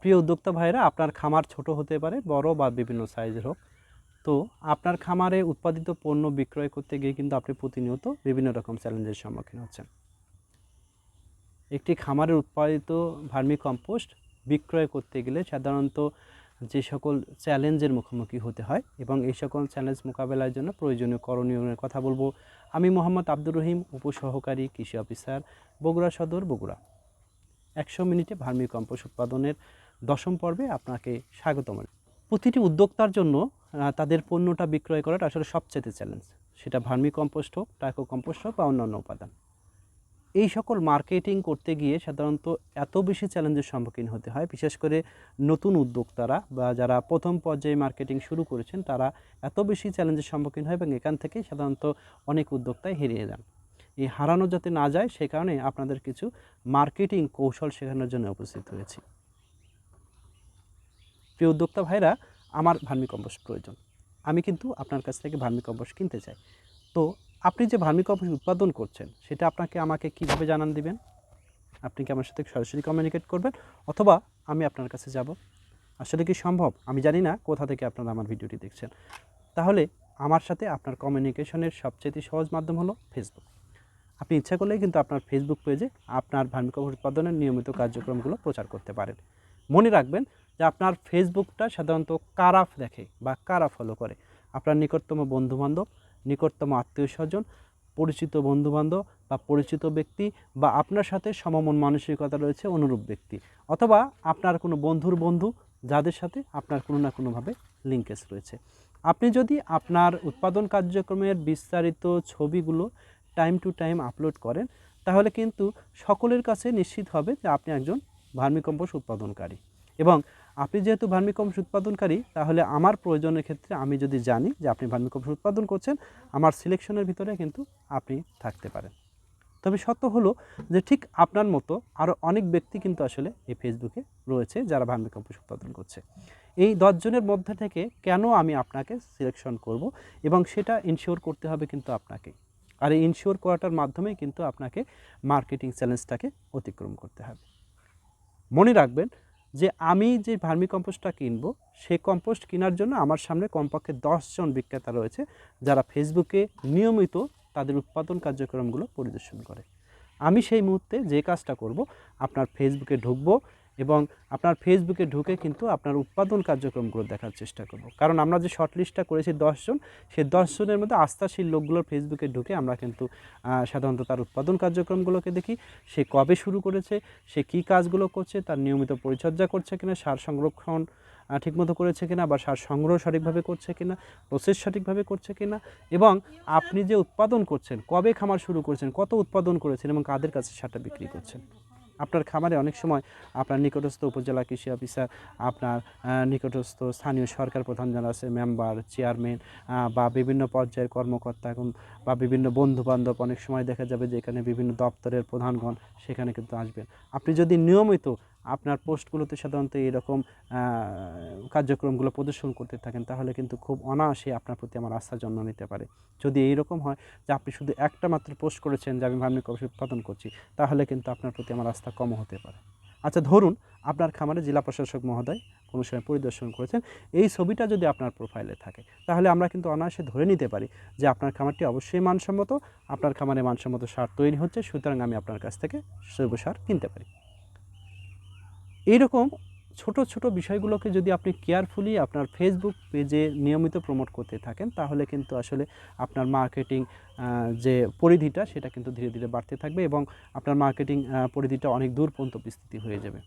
প্রিয় উদ্যোক্তা ভাইরা, আপনার খামার ছোট হতে পারে, বড় বা বিভিন্ন সাইজের হোক। তো আপনার খামারে উৎপাদিত পণ্য বিক্রয় করতে গিয়ে কিন্তু আপনি প্রতিনিয়ত বিভিন্ন রকম চ্যালেঞ্জের সম্মুখীন হচ্ছেন। একটি খামারের উৎপাদিত ভার্মি কম্পোস্ট বিক্রয় করতে গেলে সাধারণত যে সকল চ্যালেঞ্জের মুখোমুখি হতে হয় এবং এই সকল চ্যালেঞ্জ মোকাবেলার জন্য প্রয়োজনীয় করণীয় কথা বলব। আমি মোহাম্মদ আব্দুর রহিম, উপসহকারী কৃষি অফিসার, বগুড়া সদর, বগুড়া। একশো মিনিটে ভার্মি কম্পোস্ট উৎপাদনের দশম পর্বে আপনাকে স্বাগতম। প্রতিটি উদ্যোক্তার জন্য তাদের পণ্যটা বিক্রয় করাটা আসলে সবচেয়ে চ্যালেঞ্জ সেটা ভার্মি কম্পোস্ট হোক টাইকো কম্পোস্ট হোক বা অন্যান্য উপাদান। এই সকল মার্কেটিং করতে গিয়ে সাধারণত এত বেশি চ্যালেঞ্জের সম্মুখীন হতে হয়। বিশেষ করে নতুন উদ্যোক্তারা বা যারা প্রথম পর্যায়ে মার্কেটিং শুরু করেছেন, তারা এত বেশি চ্যালেঞ্জের সম্মুখীন হয় এবং এখান থেকেই সাধারণত অনেক উদ্যোক্তাই হারিয়ে যান। এই হারানো যাতে না যায়, সে কারণে আপনাদের কিছু মার্কেটিং কৌশল শেখানোর জন্য উপস্থিত হয়েছি। প্রিয় উদ্যোক্তা ভাইরা, আমার ভার্মি কম্পোস্ট প্রয়োজন। আমি কিন্তু আপনার কাছ থেকে ভার্মি কম্পোস্ট কিনতে চাই। তো আপনি যে ভার্মি কম্পোস্ট উৎপাদন করছেন, সেটা আপনাকে আমাকে কীভাবে জানান দিবেন? আপনি কি আমার সাথে সরাসরি কমিউনিকেট করবেন? অথবা আমি আপনার কাছে যাব? আসলে কি সম্ভব? আমি জানি না কোথা থেকে আপনারা আমার ভিডিওটি দেখছেন। তাহলে আমার সাথে আপনার কমিউনিকেশনের সবচেয়ে সহজ মাধ্যম হলো ফেসবুক আপনি ইচ্ছা করলেই কিন্তু আপনার ফেসবুক পেজে আপনার ভার্মিকম্পোস্ট উৎপাদনের নিয়মিত কার্যক্রমগুলো প্রচার করতে পারেন। মনে রাখবেন যে আপনার ফেসবুকটা সাধারণত কারা দেখে বা কারা ফলো করে? আপনার নিকটতম বন্ধুবান্ধব, নিকটতম আত্মীয় স্বজন পরিচিত বন্ধুবান্ধব বা পরিচিত ব্যক্তি বা আপনার সাথে সমমন মানসিকতা রয়েছে অনুরূপ ব্যক্তি। অথবা আপনার কোনো বন্ধুর বন্ধু যাদের সাথে আপনার কোনো না কোনোভাবে লিঙ্কেজ রয়েছে। আপনি যদি আপনার উৎপাদন কার্যক্রমের বিস্তারিত ছবিগুলো টাইম টু টাইম আপলোড করেন, তাহলে কিন্তু সকলের কাছে নিশ্চিত হবে যে আপনি একজন ভার্মিকম্পোস্ট উৎপাদনকারী। এবং আপনি যেহেতু ভার্মিকম্পোস্ট উৎপাদনকারী, তাহলে আমার প্রয়োজনের ক্ষেত্রে আমি যদি জানি যে আপনি ভার্মিকম্পোস্ট উৎপাদন করছেন, আমার সিলেকশনের ভিতরে কিন্তু আপনি থাকতে পারেন। তবে সত্য হলো যে ঠিক আপনার মতো আরও অনেক ব্যক্তি কিন্তু আসলে এই ফেসবুকে রয়েছে যারা ভার্মিকম্পোস্ট উৎপাদন করছে। এই দশজনের মধ্যে থেকে কেন আমি আপনাকে সিলেকশন করব এবং সেটা ইনশিওর করতে হবে কিন্তু আপনাকে আর এই ইনশিওর করাটার মাধ্যমেই কিন্তু আপনাকে মার্কেটিং চ্যালেঞ্জটাকে অতিক্রম করতে হবে। মনে রাখবেন যে আমি যে ভার্মি কম্পোস্টটা কিনবো, সে কম্পোস্ট কেনার জন্য আমার সামনে কমপক্ষে জন বিক্রেতা রয়েছে, যারা ফেসবুকে নিয়মিত তাদের উৎপাদন কার্যক্রমগুলো পরিদর্শন করে। আমি সেই মুহূর্তে যে কাজটা করব, আপনার ফেসবুকে ঢুকবো এবং আপনার ফেসবুকে ঢুকে কিন্তু আপনার উৎপাদন কার্যক্রমগুলো দেখার চেষ্টা করব। কারণ আমরা যে শর্ট লিস্টটা করেছি দশজন, সেই দশজনের মধ্যে আস্থাশীল লোকগুলোর ফেসবুকে ঢুকে আমরা কিন্তু সাধারণত তার উৎপাদন কার্যক্রমগুলোকে দেখি, সে কবে শুরু করেছে, সে কী কাজগুলো করছে, তার নিয়মিত পরিচর্যা করছে কিনা, সার সংরক্ষণ ঠিকমতো করেছে কিনা বা সার সংগ্রহ সঠিকভাবে করছে কিনা প্রসেস সঠিকভাবে করছে কিনা এবং আপনি যে উৎপাদন করছেন, কবে খামার শুরু করছেন, কত উৎপাদন করেছেন এবং কাদের কাছে সারটা বিক্রি করছেন। আপনার খামারে অনেক সময় আপনার নিকটস্থ উপজেলা কৃষি অফিসার, আপনার নিকটস্থ স্থানীয় সরকার প্রধান যারা আছে মেম্বার চেয়ারম্যান বা বিভিন্ন পর্যায়ের কর্মকর্তা এখন বা বিভিন্ন বন্ধু বান্ধব অনেক সময় দেখা যাবে যে এখানে বিভিন্ন দপ্তরের প্রধানগণ সেখানে কিন্তু আসবেন। আপনি যদি নিয়মিত আপনার পোস্টগুলোতে সাধারণত এরকম কার্যক্রমগুলো প্রদর্শন করতে থাকেন, তাহলে কিন্তু খুব অনায়াসে আপনার প্রতি আমার আস্থা জন্ম নিতে পারে। যদি এইরকম হয় যে আপনি শুধু একটা মাত্র পোস্ট করেছেন যে আমি ভার্মি কম্পোস্ট উৎপাদন করছি, তাহলে কিন্তু আপনার প্রতি আমার আস্থা কম হতে পারে। আচ্ছা ধরুন আপনার খামারে জেলা প্রশাসক মহোদয় কোনো সময় পরিদর্শন করেছেন, এই ছবিটা যদি আপনার প্রোফাইলে থাকে, তাহলে আমরা কিন্তু অনায়াসে ধরে নিতে পারি যে আপনার খামারটি অবশ্যই মানসম্মত, আপনার খামারে মানসম্মত সার তৈরি হচ্ছে, সুতরাং আমি আপনার কাছ থেকে জৈব সার কিনতে পারি। এইরকম ছোট ছোট বিষয়গুলোকে যদি আপনি কেয়ারফুলি আপনার ফেসবুক পেজে নিয়মিত প্রমোট করতে থাকেন, তাহলে কিন্তু আসলে আপনার মার্কেটিং যে পরিধিটা, সেটা কিন্তু ধীরে ধীরে বাড়তে থাকবে এবং আপনার মার্কেটিং পরিধিটা অনেক দূর পর্যন্ত বিস্তৃতি হয়ে যাবে।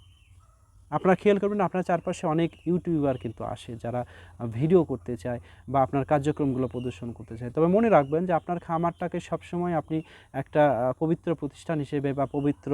আপনারা খেয়াল করবেন আপনার চারপাশে অনেক ইউটিউবার কিন্তু আসে যারা ভিডিও করতে চায় বা আপনার কার্যক্রমগুলো প্রদর্শন করতে চায়। তবে মনে রাখবেন যে আপনার খামারটাকে সবসময় আপনি একটা পবিত্র প্রতিষ্ঠান হিসেবে বা পবিত্র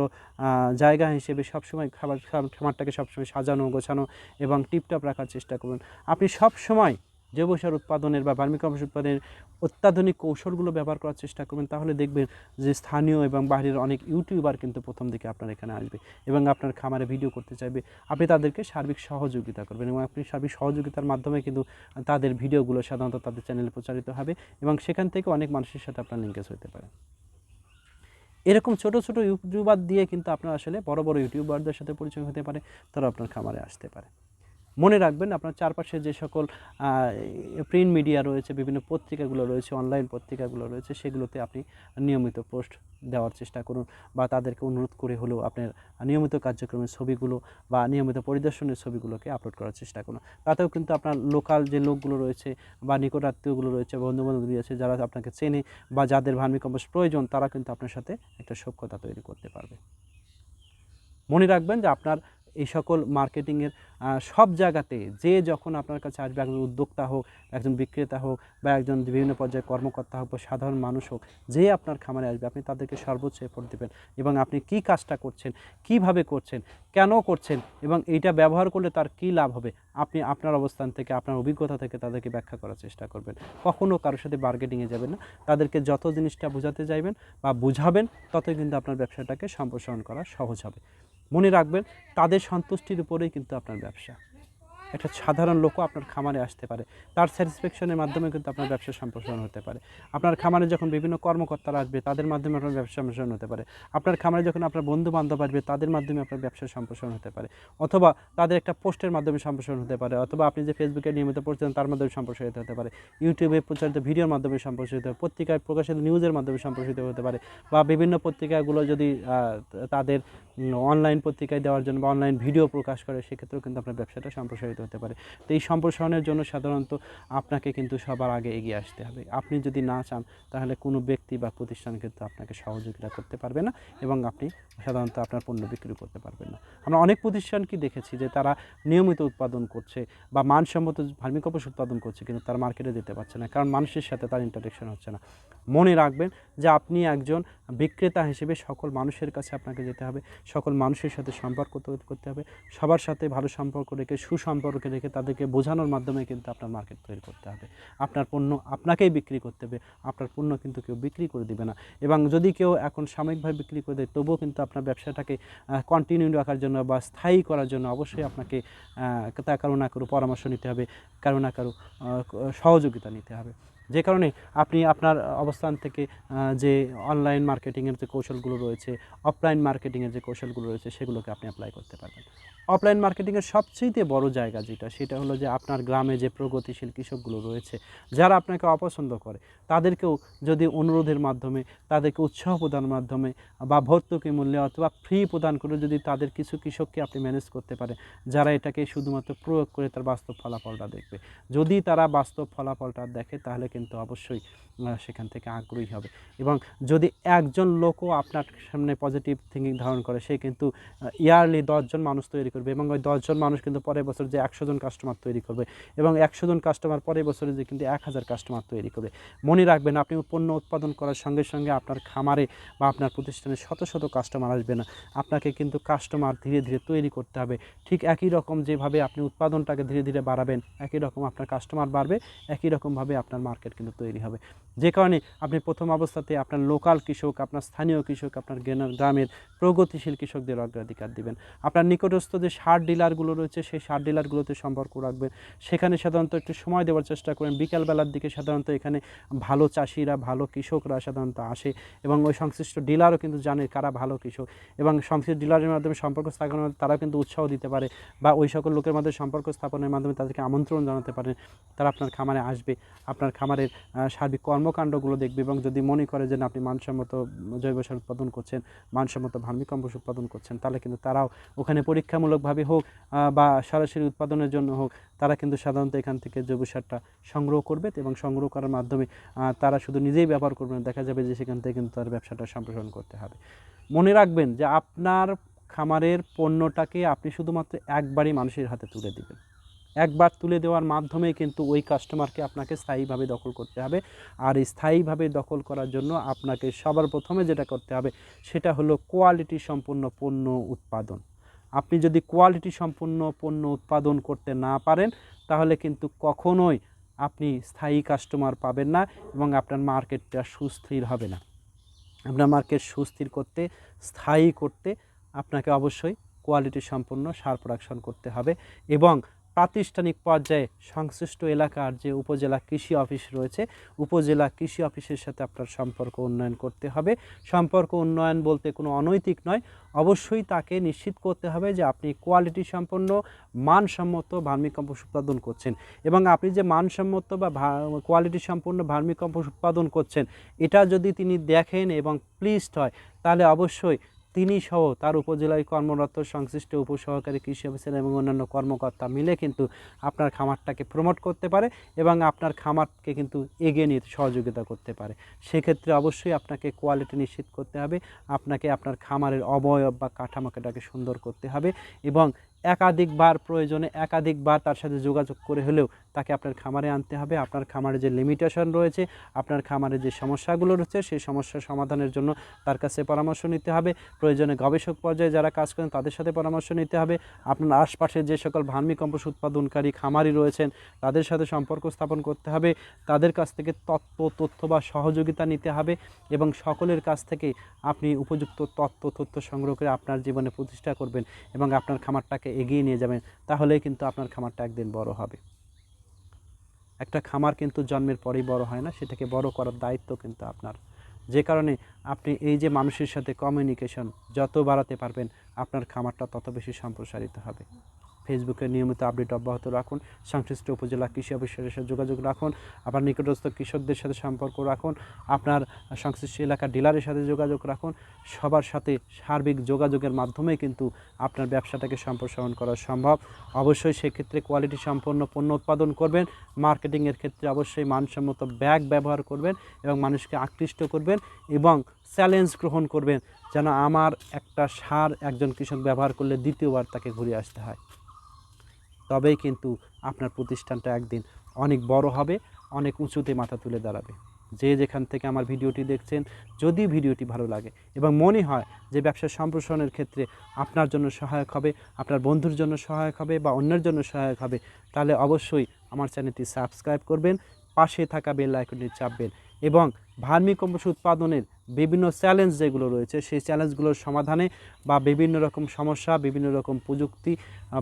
জায়গা হিসেবে সবসময় খাবার, খামারটাকে সবসময় সাজানো, গোছানো এবং টিপটপ রাখার চেষ্টা করবেন। আপনি সবসময় জৈব সার উৎপাদনের বা ভার্মিকম্পোস্ট উৎপাদনের অত্যাধুনিক কৌশলগুলো ব্যবহার করার চেষ্টা করবেন, তাহলে দেখবেন যে স্থানীয় এবং বাইরের অনেক ইউটিউবার কিন্তু প্রথম দিকে আপনার এখানে আসবে এবং আপনার খামারে ভিডিও করতে চাইবে। আপনি তাদেরকে সার্বিক সহযোগিতা করবেন এবং আপনি সার্বিক সহযোগিতার মাধ্যমে কিন্তু তাদের ভিডিওগুলো সাধারণত তাদের চ্যানেলে প্রচারিত হবে এবং সেখান থেকে অনেক মানুষের সাথে আপনার লিঙ্কেজ হতে পারে। এরকম ছোট ছোট ইউটিউবার দিয়ে কিন্তু আপনার আসলে বড় বড় ইউটিউবারদের সাথে পরিচয় হতে পারে তারা আপনার খামারে আসতে পারে। মনে রাখবেন, আপনার চারপাশে যে সকল প্রিন্ট মিডিয়া রয়েছে, বিভিন্ন পত্রিকাগুলো রয়েছে অনলাইন পত্রিকাগুলো রয়েছে, সেগুলোতে আপনি নিয়মিত পোস্ট দেওয়ার চেষ্টা করুন বা তাদেরকে অনুরোধ করে হলেও আপনার নিয়মিত কার্যক্রমের ছবিগুলো বা নিয়মিত পরিদর্শনের ছবিগুলোকে আপলোড করার চেষ্টা করুন। তাতেও কিন্তু আপনার লোকাল যে লোকগুলো রয়েছে বা নিকট আত্মীয়গুলো রয়েছে, বন্ধুবান্ধব রয়েছে যারা আপনাকে চেনে বা যাদের ভার্মি কম্পোস্ট প্রয়োজন, তারা কিন্তু আপনার সাথে একটা সক্ষতা তৈরি করতে পারবে। মনে রাখবেন যে আপনার এই সকল মার্কেটিংয়ের সব জায়গাতে যে যখন আপনার কাছে আসবে, একজন উদ্যোক্তা হোক, একজন বিক্রেতা হোক বা একজন বিভিন্ন পর্যায়ে কর্মকর্তা হোক বা সাধারণ মানুষ হোক, যে আপনার খামারে আসবে, আপনি তাদেরকে সর্বোচ্চ এফোর্ট দেবেন এবং আপনি কি কাজটা করছেন, কীভাবে করছেন, কেন করছেন এবং এইটা ব্যবহার করলে তার কী লাভ হবে, আপনি আপনার অবস্থান থেকে, আপনার অভিজ্ঞতা থেকে তাদেরকে ব্যাখ্যা করার চেষ্টা করবেন। কখনও কারোর সাথে বার্গেটিংয়ে যাবেন না, তাদেরকে যত জিনিসটা বোঝাতে চাইবেন বা বুঝাবেন, ততই কিন্তু আপনার ব্যবসাটাকে সম্প্রসারণ করা সহজ হবে। মনে রাখবেন তাদের সন্তুষ্টির উপরেই কিন্তু আপনার ব্যবসা। একটা সাধারণ লোকও আপনার খামারে আসতে পারে। তার স্যাটিসফ্যাকশনের মাধ্যমে কিন্তু আপনার ব্যবসা সম্প্রসারণ হতে পারে। আপনার খামারে যখন বিভিন্ন কর্মকর্তারা আসবে, তাদের মাধ্যমে আপনার ব্যবসা সম্প্রসারণ হতে পারে। আপনার খামারে যখন আপনার বন্ধু বান্ধব আসবে, তাদের মাধ্যমে আপনার ব্যবসা সম্প্রসারণ হতে পারে। অথবা তাদের একটা পোস্টের মাধ্যমে সম্প্রসারণ হতে পারে। অথবা আপনি যে ফেসবুকে নিয়মিত দেন তার মাধ্যমে সম্প্রসারিত হতে পারে। ইউটিউবে প্রচারিত ভিডিওর মাধ্যমে সম্প্রসারিত পত্রিকায় প্রকাশিত নিউজের মাধ্যমে সম্প্রসারিত হতে পারে। বা বিভিন্ন পত্রিকাগুলো যদি তাদের অনলাইন পত্রিকায় দেওয়ার জন্য বা অনলাইন ভিডিও প্রকাশ করে, সেক্ষেত্রেও কিন্তু আপনার ব্যবসাটা সম্প্রসারিত হতে পারে। তো এই সম্প্রসারণের জন্য সাধারণত আপনাকে কিন্তু সবার আগে এগিয়ে আসতে হবে। আপনি যদি না চান, তাহলে কোনো ব্যক্তি বা প্রতিষ্ঠান কিন্তু আপনাকে সহযোগিতা করতে পারবে না এবং আপনি সাধারণত আপনার পণ্য বিক্রি করতে পারবেন না। আমরা অনেক প্রতিষ্ঠানকে দেখেছি যে তারা নিয়মিত উৎপাদন করছে বা মানসম্মত ভার্মিকম্পোস্ট উৎপাদন করছে কিন্তু তারা মার্কেটে যেতে পারছে না। কারণ মানুষের সাথে তার ইন্টারেকশন হচ্ছে না। মনে রাখবেন যে আপনি একজন বিক্রেতা হিসেবে সকল মানুষের কাছে আপনাকে যেতে হবে। সকল মানুষের সাথে সম্পর্ক তৈরি করতে হবে। সবার সাথে ভালো সম্পর্ক রেখে, সুসম্পর্ক রেখে তাদেরকে বোঝানোর মাধ্যমে কিন্তু আপনার মার্কেট তৈরি করতে হবে। আপনার পণ্য আপনাকেই বিক্রি করতে হবে। আপনার পণ্য কিন্তু কেউ বিক্রি করে দিবে না। এবং যদি কেউ এখন সাময়িকভাবে বিক্রি করে দেয়, তবুও কিন্তু আপনার ব্যবসাটাকে কন্টিনিউ রাখার জন্য বা স্থায়ী করার জন্য অবশ্যই আপনাকে তা কারও না কারও পরামর্শ নিতে হবে। কারও না কারও সহযোগিতা নিতে হবে। যে কারণে আপনি আপনার অবস্থান থেকে যে অনলাইন মার্কেটিংয়ের যে কৌশলগুলো রয়েছে অফলাইন মার্কেটিংয়ের যে কৌশলগুলো রয়েছে, সেগুলোকে আপনি অ্যাপ্লাই করতে পারবেন। অফলাইন মার্কেটিংয়ের সবচেয়ে বড় জায়গা যেটা, সেটা হলো যে আপনার গ্রামে যে প্রগতিশীল কৃষকগুলো রয়েছে, যারা আপনাকে অপছন্দ করে, তাদেরকেও যদি অনুরোধের মাধ্যমে, তাদেরকে উৎসাহ প্রদানের মাধ্যমে, বা ভর্তুকি মূল্যে অথবা ফ্রি প্রদান করে যদি তাদের কিছু কৃষককে আপনি ম্যানেজ করতে পারেন, যারা এটাকে শুধুমাত্র প্রয়োগ করে তার বাস্তব ফলাফলটা দেখবে। যদি তারা বাস্তব ফলাফলটা দেখে, তাহলে কিন্তু অবশ্যই সেখান থেকে আগ্রহী হবে। এবং যদি একজন লোকও আপনার সামনে পজিটিভ থিঙ্কিং ধারণ করে, সে কিন্তু ইয়ারলি দশজন মানুষ তৈরি করবে এবং ওই দশজন মানুষ কিন্তু পরের বছর যে একশো জন কাস্টমার তৈরি করবে এবং একশো জন কাস্টমার পরের বছরে যে কিন্তু এক হাজার কাস্টমার তৈরি করবে। মনে রাখবেন, আপনি পণ্য উৎপাদন করার সঙ্গে সঙ্গে আপনার খামারে বা আপনার প্রতিষ্ঠানে শত শত কাস্টমার আসবে না। আপনাকে কিন্তু কাস্টমার ধীরে ধীরে তৈরি করতে হবে। ঠিক একই রকম যেভাবে আপনি উৎপাদনটাকে ধীরে ধীরে বাড়াবেন, একই রকম আপনার কাস্টমার বাড়বে, একই রকমভাবে আপনার মার্কেট কিন্তু তৈরি হবে। যে কারণে আপনি প্রথম অবস্থাতে আপনার লোকাল কৃষক, আপনার স্থানীয় কৃষক, আপনার গ্রামের- গ্রামের প্রগতিশীল কৃষকদের অগ্রাধিকার দিবেন। আপনার নিকটস্থ যে সার ডিলারগুলো রয়েছে, সেই সার ডিলারগুলোতে সম্পর্ক রাখবেন। সেখানে সাধারণত একটু সময় দেওয়ার চেষ্টা করেন। বিকালবেলার দিকে সাধারণত এখানে ভালো চাষিরা, ভালো কৃষকরা সাধারণত আসে এবং ওই সংশ্লিষ্ট ডিলারও কিন্তু জানে কারা ভালো কৃষক এবং সংশ্লিষ্ট ডিলারের মাধ্যমে সম্পর্ক স্থাপনের মাধ্যমে তারাও কিন্তু উৎসাহ দিতে পারে বা ওই সকল লোকের মাধ্যমে সম্পর্ক স্থাপনের মাধ্যমে তাদেরকে আমন্ত্রণ জানাতে পারেন। তারা আপনার খামারে আসবে, আপনার খামারের সার্বিক কর্মকাণ্ডগুলো দেখবে এবং যদি মনে করে যে আপনি মানসম্মত জৈব সার উৎপাদন করছেন, মানসম্মত ভার্মিকম্পোস্ট উৎপাদন করছেন, তাহলে কিন্তু তারাও ওখানে পরীক্ষামূলকভাবে হোক বা সরাসরি উৎপাদনের জন্য হোক, তারা কিন্তু সাধারণত এখান থেকে জৈব সারটা সংগ্রহ করবে এবং সংগ্রহ করার মাধ্যমে তারা শুধু নিজেই ব্যবহার করবে না, দেখা যাবে যে সেখান থেকে কিন্তু তার ব্যবসাটা সম্প্রসারণ করতে হবে। মনে রাখবেন যে আপনার খামারের পণ্যটাকে আপনি শুধুমাত্র একবারই মানুষের হাতে তুলে দিবেন। একবার তুলে দেওয়ার মাধ্যমে কিন্তু ওই কাস্টমারকে আপনাকে স্থায়ীভাবে দখল করতে হবে। আর স্থায়ীভাবে দখল করার জন্য আপনাকে সবার প্রথমে যেটা করতে হবে, সেটা হলো কোয়ালিটি সম্পন্ন পণ্য উৎপাদন। আপনি যদি কোয়ালিটি সম্পন্ন পণ্য উৎপাদন করতে না পারেন, তাহলে কিন্তু কখনোই আপনি স্থায়ী কাস্টমার পাবেন না এবং আপনার মার্কেটটা সুস্থির হবে না। আপনার মার্কেট সুস্থির করতে, স্থায়ী করতে আপনাকে অবশ্যই কোয়ালিটি সম্পন্ন সার প্রোডাকশন করতে হবে এবং প্রাতিষ্ঠানিক পর্যায়ে সংশ্লিষ্ট এলাকার যে উপজেলা কৃষি অফিস রয়েছে, উপজেলা কৃষি অফিসের সাথে আপনার সম্পর্ক উন্নয়ন করতে হবে। সম্পর্ক উন্নয়ন বলতে কোনো অনৈতিক নয়। অবশ্যই তাকে নিশ্চিত করতে হবে যে আপনি কোয়ালিটি সম্পন্ন, মানসম্মত ভার্মি কম্পোস্ট উৎপাদন করছেন এবং আপনি যে মানসম্মত বা কোয়ালিটি সম্পন্ন ভার্মি কম্পোস্ট উৎপাদন করছেন, এটা যদি তিনি দেখেন এবং প্লিজড হয়, তাহলে অবশ্যই তিনি সহ তার উপজেলায় কর্মরত সংশ্লিষ্ট উপসহকারী কৃষি অফিসার এবং অন্যান্য কর্মকর্তা মিলে কিন্তু আপনার খামারটাকে প্রমোট করতে পারে এবং আপনার খামারকে কিন্তু এগিয়ে নিয়ে সহযোগিতা করতে পারে। সেক্ষেত্রে অবশ্যই আপনাকে কোয়ালিটি নিশ্চিত করতে হবে। আপনাকে আপনার খামারের অবয়ব বা কাঠামোকেটাকে সুন্দর করতে হবে এবং একাধিকবার প্রয়োজনে একাধিকবার তার সাথে যোগাযোগ করে হলেও তাকে আপনার খামারে আনতে হবে। আপনার খামারে যে লিমিটেশন রয়েছে, আপনার খামারে যে সমস্যাগুলো রয়েছে, সেই সমস্যা সমাধানের জন্য তার কাছে পরামর্শ নিতে হবে। প্রয়োজনে গবেষক পর্যায়ে যারা কাজ করেন, তাদের সাথে পরামর্শ নিতে হবে। আপনার আশপাশে যে সকল ভার্মিকম্পোস উৎপাদনকারী খামারি রয়েছেন, তাদের সাথে সম্পর্ক স্থাপন করতে হবে। তাদের কাছ থেকে তত্ত্ব তথ্য বা সহযোগিতা নিতে হবে এবং সকলের কাছ থেকে আপনি উপযুক্ত তত্ত্ব তথ্য সংগ্রহ করে আপনার জীবনে প্রতিষ্ঠা করবেন এবং আপনার খামারটাকে এগিয়ে নিয়ে যাবেন তাহলে কিন্তু আপনার খামারটা একদিন বড় হবে। একটা খামার কিন্তু জন্মের পরেই বড় হয় না, সেটাকে বড় করার দায়িত্ব কিন্তু আপনার। যে কারণে আপনি এই যে মানুষের সাথে কমিউনিকেশন যত বাড়াতে পারবেন, আপনার খামারটা তত বেশি সম্প্রসারিত হবে। ফেসবুকে নিয়মিত আপডেট অব্যাহত রাখুন। সংশ্লিষ্ট উপজেলা কৃষি অফিসারের সাথে যোগাযোগ রাখুন। আপনার নিকটস্থ কৃষকদের সাথে সম্পর্ক রাখুন। আপনার সংশ্লিষ্ট এলাকার ডিলারের সাথে যোগাযোগ রাখুন। সবার সাথে সার্বিক যোগাযোগের মাধ্যমে কিন্তু আপনার ব্যবসাটাকে সম্প্রসারণ করা সম্ভব। অবশ্যই সেক্ষেত্রে কোয়ালিটি সম্পন্ন পণ্য উৎপাদন করবেন। মার্কেটিংয়ের ক্ষেত্রে অবশ্যই মানসম্মত ব্যাগ ব্যবহার করবেন এবং মানুষকে আকৃষ্ট করবেন এবং চ্যালেঞ্জ গ্রহণ করবেন। যেন আমার একটা সার একজন কৃষক ব্যবহার করলে দ্বিতীয়বার তাকে ঘুরে আসতে হয়। তবেই কিন্তু আপনার প্রতিষ্ঠানটা একদিন অনেক বড় হবে, অনেক উঁচুতে মাথা তুলে দাঁড়াবে। যে যেখান থেকে আমার ভিডিওটি দেখছেন, যদি ভিডিওটি ভালো লাগে এবং মনে হয় যে ব্যবসা সম্প্রসারণের ক্ষেত্রে আপনার জন্য সহায়ক হবে, আপনার বন্ধুর জন্য সহায়ক হবে বা অন্যের জন্য সহায়ক হবে, তাহলে অবশ্যই আমার চ্যানেলটি সাবস্ক্রাইব করবেন, পাশে থাকা বেল আইকনটি চাপবেন। এবং ভার্মি কম্পোস্ট উৎপাদনের বিভিন্ন চ্যালেঞ্জ যেগুলো রয়েছে, সেই চ্যালেঞ্জগুলোর সমাধানে বা বিভিন্ন রকম সমস্যা, বিভিন্ন রকম প্রযুক্তি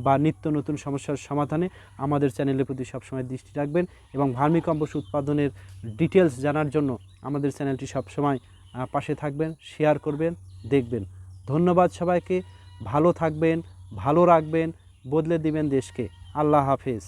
বা নিত্য নতুন সমস্যার সমাধানে আমাদের চ্যানেলের প্রতি সবসময় দৃষ্টি রাখবেন এবং ভার্মি কম্পোস্ট উৎপাদনের ডিটেলস জানার জন্য আমাদের চ্যানেলটি সবসময় পাশে থাকবেন শেয়ার করবেন, দেখবেন। ধন্যবাদ সবাইকে, ভালো থাকবেন, ভালো রাখবেন, বদলে দিবেন দেশকে। আল্লাহ হাফেজ।